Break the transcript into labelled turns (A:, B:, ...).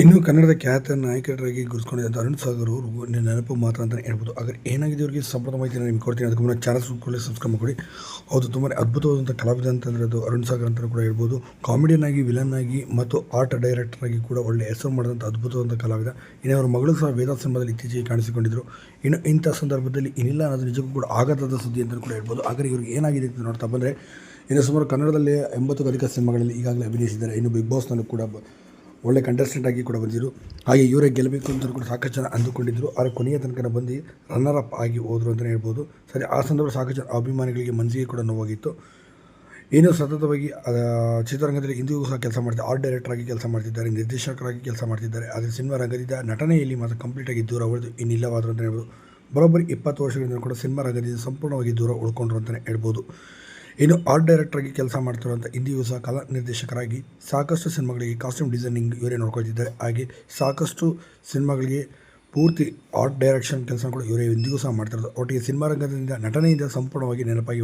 A: ಇನ್ನು ಕನ್ನಡದ ಖ್ಯಾತ ನಾಯಕರಾಗಿ ಗುರುತಿಸಿಕೊಂಡಿದ್ದ ಅರುಣ್ ಸಾಗರ್ ಅವರು ನೆನಪು ಮಾತ್ರ ಅಂತಲೇ ಹೇಳ್ಬೋದು. ಆದರೆ ಏನಾಗಿದೆ ಅವರಿಗೆ ಸಂಪೂರ್ಣ ಮಾಹಿತಿ ನಿಮ್ಗೆ ಕೊಡ್ತೀನಿ. ಅದಕ್ಕೆ ಮುನ್ನ ಚಾನಲ್ ಕೂಡ ಸಬ್ಸ್ಕ್ರೈಬ್ ಮಾಡಿ ಹೌದು ತುಂಬಾ ಅದ್ಭುತವಾದಂಥ ಕಲಾವಿದ ಅಂತಂದರೆ ಅದು ಅರುಣ್ ಸಾಗರ್ ಅಂತ ಕೂಡ ಹೇಳ್ಬೋದು. ಕಾಮಿಡಿಯನ್ ಆಗಿ ವಿಲನ್ ಆಗಿ ಮತ್ತು ಆರ್ಟ್ ಡೈರೆಕ್ಟರ್ ಆಗಿ ಕೂಡ ಒಳ್ಳೆ ಹೆಸರು ಮಾಡಿದಂಥ ಅದ್ಭುತವಾದಂಥ ಕಲಾವಿದ. ಇನ್ನು ಅವರ ಮಗಳು ಸಹ ವೇದ ಸಿನಿಮಾದಲ್ಲಿ ಇತ್ತೀಚೆಗೆ ಕಾಣಿಸಿಕೊಂಡಿದ್ದರು ಇನ್ನು ಇಂಥ ಸಂದರ್ಭದಲ್ಲಿ ಇನ್ನಿಲ್ಲ ಅನ್ನೋದು ನಿಜಕ್ಕೂ ಕೂಡ ಆಘಾತದ ಸುದ್ದಿ ಅಂತ ಕೂಡ ಹೇಳ್ಬೋದು. ಆದರೆ ಇವ್ರಿಗೆ ಏನಾಗಿದೆ ಅಂತ ನೋಡ್ತಾ ಬಂದರೆ, ಇನ್ನು ಸುಮಾರು ಕನ್ನಡದಲ್ಲಿ ಎಂಬತ್ತು ಅಧಿಕ ಸಿನಿಮಾಗಳಲ್ಲಿ ಈಗಾಗಲೇ ಅಭಿನಯಿಸಿದ್ದಾರೆ. ಇನ್ನು ಬಿಗ್ ಬಾಸ್ನಲ್ಲೂ ಕೂಡ ಒಳ್ಳೆ ಕಂಟೆಸ್ಟೆಂಟ್ ಆಗಿ ಕೂಡ ಬಂದಿದ್ದರು ಹಾಗೆ ಇವರೇ ಗೆಲ್ಲಬೇಕು ಅಂತ ಕೂಡ ಸಾಕಷ್ಟು ಜನ ಅಂದುಕೊಂಡಿದ್ದರು ಆದರೆ ಕೊನೆಯ ತನಕ ಬಂದು ರನ್ನರ್ ಅಪ್ ಆಗಿ ಹೋದರು ಅಂತಲೇ ಹೇಳ್ಬೋದು. ಸರಿ, ಆ ಸಂದರ್ಭ ಸಾಕಷ್ಟು ಜನ ಅಭಿಮಾನಿಗಳಿಗೆ ಮನಸ್ಸಿಗೆ ಕೂಡ ನೋವಾಗಿತ್ತು. ಏನು ಸತತವಾಗಿ ಚಿತ್ರರಂಗದಲ್ಲಿ ಇಂದಿಗೂ ಸಹ ಕೆಲಸ ಮಾಡ್ತಾರೆ ಆರ್ಟ್ ಡೈರೆಕ್ಟರ್ ಆಗಿ ಕೆಲಸ ಮಾಡ್ತಿದ್ದಾರೆ, ನಿರ್ದೇಶಕರಾಗಿ ಕೆಲಸ ಮಾಡ್ತಿದ್ದಾರೆ. ಆದರೆ ಸಿನಿಮಾ ರಂಗದಿಂದ ನಟನೆಯಲ್ಲಿ ಮಾತ್ರ ಕಂಪ್ಲೀಟಾಗಿ ದೂರ ಉಳಿದು ಇನ್ನಿಲ್ಲವಾದರು ಅಂತಲೇ ಹೇಳ್ಬೋದು. ಬರೋಬ್ಬರಿ ಇಪ್ಪತ್ತು ವರ್ಷಗಳಿಂದ ಕೂಡ ಸಿನಿಮಾ ರಂಗದಿಂದ ಸಂಪೂರ್ಣವಾಗಿ ದೂರ ಉಳ್ಕೊಂಡ್ರು ಅಂತಲೇ ಹೇಳ್ಬೋದು. ಇನ್ನು ಆರ್ಟ್ ಡೈರೆಕ್ಟರ್ ಆಗಿ ಕೆಲಸ ಮಾಡ್ತಿರುವಂಥ ಇಂದಿಗೂ ಸಹ ಕಲಾ ನಿರ್ದೇಶಕರಾಗಿ ಸಾಕಷ್ಟು ಸಿನಿಮಾಗಳಿಗೆ ಕಾಸ್ಟ್ಯೂಮ್ ಡಿಸೈನಿಂಗ್ ಇವರೇ ನೋಡ್ಕೊಳ್ತಿದ್ದಾರೆ. ಹಾಗೆ ಸಾಕಷ್ಟು ಸಿನಿಮಾಗಳಿಗೆ ಪೂರ್ತಿ ಆರ್ಟ್ ಡೈರೆಕ್ಷನ್ ಕೆಲಸ ಕೂಡ ಇವರೇ ಇಂದಿಗೂ ಸಹ ಮಾಡ್ತಿರೋದು. ಒಟ್ಟಿಗೆ ಸಿನಿಮಾ ರಂಗದಿಂದ ನಟನೆಯಿಂದ ಸಂಪೂರ್ಣವಾಗಿ ನೆನಪಾಗಿ